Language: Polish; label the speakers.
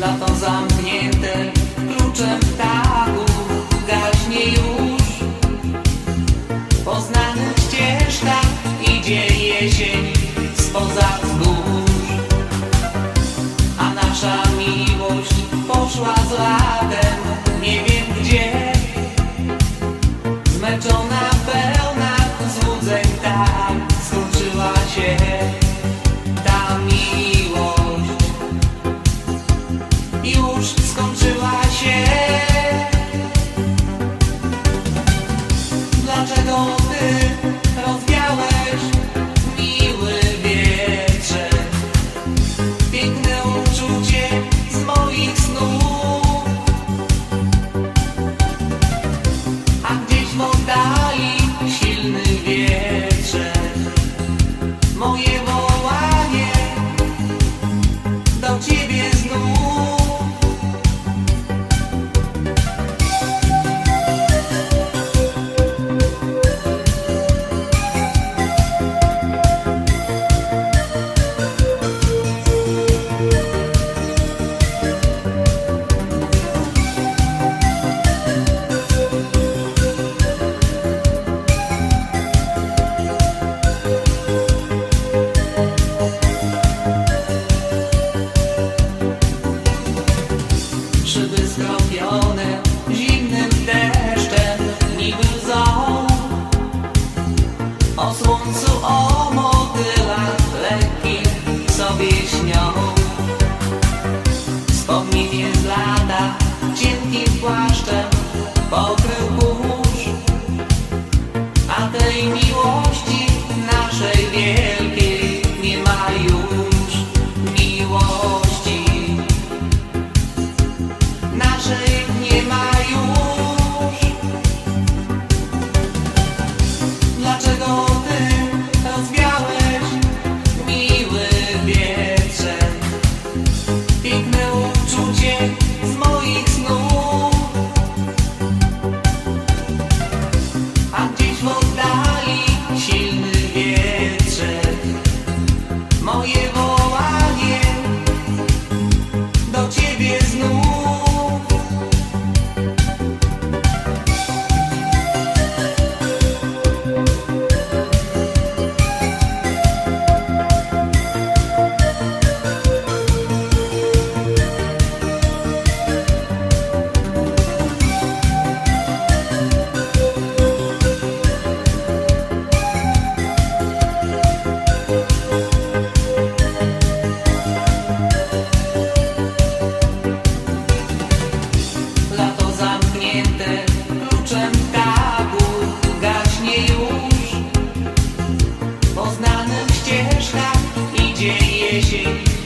Speaker 1: Lato zamknięte kluczem ptaków gaśnie już. Po znanych idzie jesień it. e basta outra. 夜行